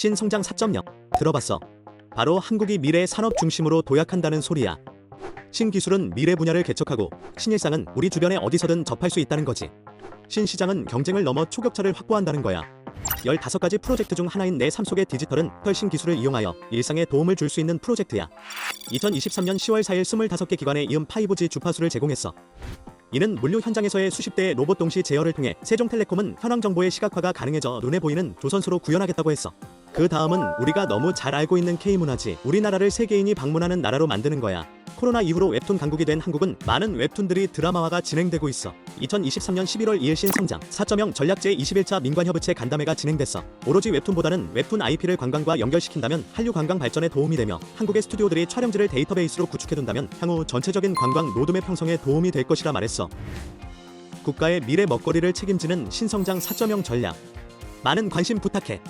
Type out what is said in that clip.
신성장 4.0 들어봤어. 바로 한국이 미래 산업 중심으로 도약한다는 소리야. 신기술은 미래 분야를 개척하고 신일상은 우리 주변에 어디서든 접할 수 있다는 거지. 신시장은 경쟁을 넘어 초격차를 확보한다는 거야. 15가지 프로젝트 중 하나인 내 삶 속의 디지털은 혈신 기술을 이용하여 일상에 도움을 줄 수 있는 프로젝트야. 2023년 10월 4일 25개 기관에 이음 5G 주파수를 제공했어. 이는 물류 현장에서의 수십 대의 로봇 동시 제어를 통해 세종텔레콤은 현황 정보의 시각화가 가능해져 눈에 보이는 조선소로 구현하겠다고 했어. 그 다음은 우리가 너무 잘 알고 있는 K문화지. 우리나라를 세계인이 방문하는 나라로 만드는 거야. 코로나 이후로 웹툰 강국이 된 한국은 많은 웹툰들이 드라마화가 진행되고 있어. 2023년 11월 2일 신성장 4.0 전략 제 21차 민관협의체 간담회가 진행됐어. 오로지 웹툰보다는 웹툰 IP를 관광과 연결시킨다면 한류 관광 발전에 도움이 되며 한국의 스튜디오들이 촬영지를 데이터베이스로 구축해둔다면 향후 전체적인 관광 로드맵 형성에 도움이 될 것이라 말했어. 국가의 미래 먹거리를 책임지는 신성장 4.0 전략. 많은 관심 부탁해.